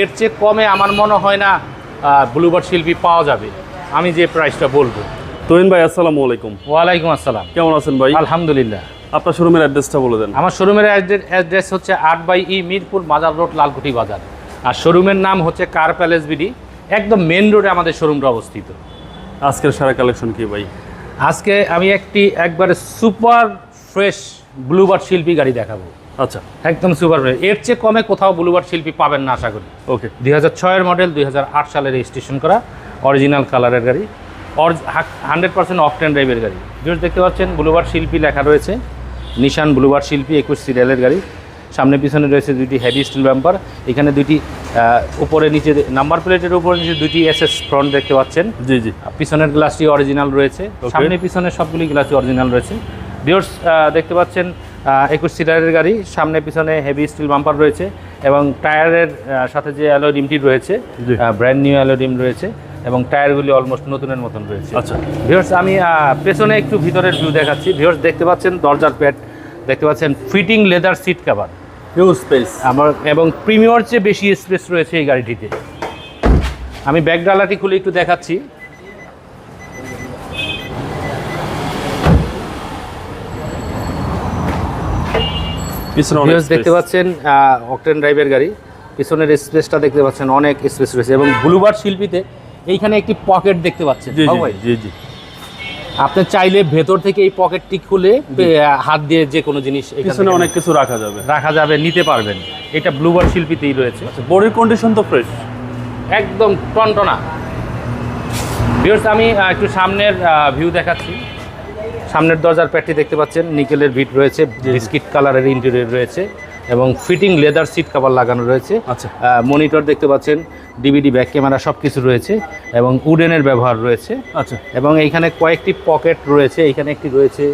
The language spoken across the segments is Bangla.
এর চেয়ে কমে আমার মনে হয় না ব্লুবার্ড শিল্পী পাওয়া যাবে। আমি যে প্রাইসটা বলব। তহিন ভাই আসসালামু আলাইকুম। ওয়ালাইকুম আসসালাম। কেমন আছেন ভাই? আলহামদুলিল্লাহ। আপনার শোরুমের অ্যাড্রেসটা বলে দেন। আমার শোরুমের অ্যাড্রেস হচ্ছে আট বাই ই মিরপুর মাজার রোড লালকুটি বাজার। আর শোরুমের নাম হচ্ছে কার প্যালেস বিডি। একদম মেন রোডে আমাদের শোরুমটা অবস্থিত। আজকের সারা কালেকশন কি ভাই? আজকে আমি একটি একবারে সুপার ফ্রেশ ব্লুবার্ড শিল্পী গাড়ি দেখাবো। আচ্ছা। একদম সুপার ফ্রেশ এর চেয়ে কমে কোথাও ব্লুবার্ড শিল্পী পাবেন না আশা করি। ওকে। দুই হাজার ছয়ের মডেল দুই হাজার আট সালে রেজিস্ট্রেশন করা অরিজিনাল কালারের গাড়ি হান্ড্রেড পার্সেন্ট অকটেন ড্রাইভের গাড়ি। ভিউজ দেখতে পাচ্ছেন ব্লুবার্ড শিল্পী লেখা রয়েছে নিশান ব্লুবার্ড শিল্পী একুশ সিরিয়ালের গাড়ি। সামনে পিছনে রয়েছে দুইটি হেভি স্টিল ব্যাম্পার এখানে দুইটি উপরে নিচে নাম্বার প্লেটের উপরে নিচে দুইটি এসএস ফ্রন্ট দেখতে পাচ্ছেন। জি জি। পিছনের গ্লাসটি অরিজিনাল রয়েছে। সামনে পিছনে সবগুলি গ্লাসই অরিজিনাল রয়েছে। ভিউর্স দেখতে পাচ্ছেন একুশ সিটারের গাড়ি সামনে পিছনে হেভি স্টিল বাম্পার রয়েছে এবং টায়ারের সাথে যে অ্যালো ডিমটি রয়েছে ব্র্যান্ড নিউ অ্যালো ডিম রয়েছে এবং টায়ারগুলি অলমোস্ট নতুনের মতন রয়েছে। আচ্ছা। ভিউর্স আমি পেছনে একটু ভিতরের ভিউ দেখাচ্ছি। ভিউর্স দেখতে পাচ্ছেন দরজার প্যাড দেখতে পাচ্ছেন fitting leather seat cover huge space আমার এবং প্রিমিয়র চেয়ে বেশি স্পেস রয়েছে এই গাড়িটিতে। আমি ব্যাগ ডালাটি খুলে একটু দেখাচ্ছি পিছনে অনেক Viewers দেখতে। পাচ্ছেন অকটেন ড্রাইভের গাড়ি। পিছনের স্পেসটা দেখতে পাচ্ছেন অনেক স্পেস রয়েছে। এবং ব্লুবার্ড শিল্পীতে এইখানে একটি পকেট দেখতে পাচ্ছেন। জি জি আপনি চাইলে ভেতর থেকে এই পকেটটি খুলে হাত দিয়ে যে কোনো জিনিস এখান পিছনে অনেক কিছু রাখা যাবে। রাখা যাবে নিতে পারবেন। এটা ব্লুবার্ড শিল্পীতেই রয়েছে। বডির কন্ডিশন তো ফ্রেশ একদম টনটনা। ভিউর্স আমি একটু সামনের ভিউ দেখাচ্ছি। সামনের দরজার প্যাডটি দেখতে পাচ্ছেন নিকেলের ভিট রয়েছে বিস্কিট কালারের ইন্টেরিয়র রয়েছে এবং ফিটিং লেদার সিট কভার লাগানো রয়েছে। আচ্ছা। মনিটর দেখতে পাচ্ছেন ডিভিডি ব্যাক ক্যামেরা সব কিছু রয়েছে এবং উডেনের ব্যবহার রয়েছে। আচ্ছা। এবং এইখানে কয়েকটি পকেট রয়েছে এইখানে একটি রয়েছে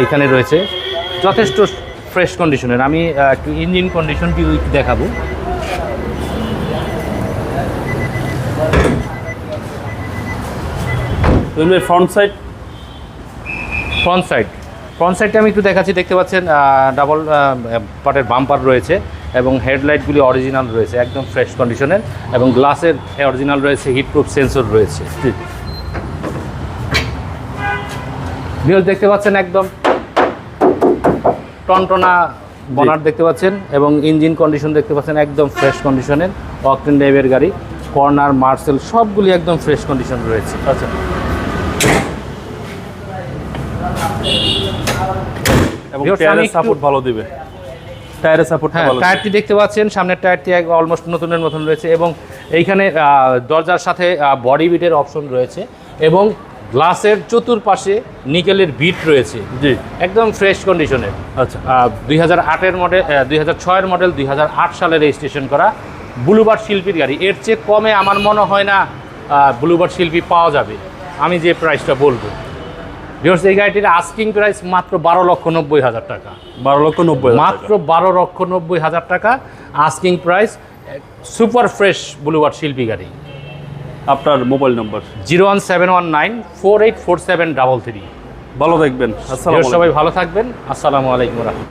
এইখানে রয়েছে। যথেষ্ট ফ্রেশ কন্ডিশনের আমি একটু ইঞ্জিন কন্ডিশনটি দেখাবো। Front side front side front সাইডটা আমি একটু দেখাচ্ছি দেখতে পাচ্ছেন ডাবল পাটের বাম্পার রয়েছে এবং হেডলাইটগুলি অরিজিনাল রয়েছে একদম ফ্রেশ কন্ডিশনের এবং গ্লাসের অরিজিনাল রয়েছে হিটপ্রুফ সেন্সর রয়েছে। ভিউজ দেখতে পাচ্ছেন একদম টনটনা বনার দেখতে পাচ্ছেন এবং ইঞ্জিন কন্ডিশন দেখতে পাচ্ছেন একদম ফ্রেশ কন্ডিশনের অকটেন ড্রাইভের গাড়ি কর্নার মার্সেল সবগুলি একদম ফ্রেশ কন্ডিশন রয়েছে। আচ্ছা। এবং টায়ারের সাপোর্ট ভালো দিবে। টায়ারের সাপোর্ট হ্যাঁ টায়ারটি দেখতে পাচ্ছেন সামনের টায়ারটি অলমোস্ট নতুনের মতন রয়েছে এবং এইখানে দরজার সাথে বডি বিটের অপশন রয়েছে এবং গ্লাসের চতুর্পাশে নিকেলের বিট রয়েছে। জি। একদম ফ্রেশ কন্ডিশনের আচ্ছা। দুই হাজার আটের মডেল দুই হাজার ছয়ের মডেল দুই হাজার আট সালে রেজিস্ট্রেশন করা ব্লুবার্ড শিল্পীর গাড়ি। এর চেয়ে কমে আমার মনে হয় না ব্লুবার্ড শিল্পী পাওয়া যাবে। আমি যে প্রাইসটা বলব। ভিউয়ার্স এই গাড়িটির আস্কিং প্রাইস মাত্র বারো লক্ষ নব্বই হাজার টাকা। বারো লক্ষ নব্বই মাত্র বারো লক্ষ নব্বই হাজার টাকা আস্কিং প্রাইস সুপার ফ্রেশ ব্লুবার শিল্পী গাড়ি। আপনার mobile number zero one seven one nine four eight four seven double three. ভালো দেখবেন সবাই ভালো থাকবেন। আসসালামু আলাইকুম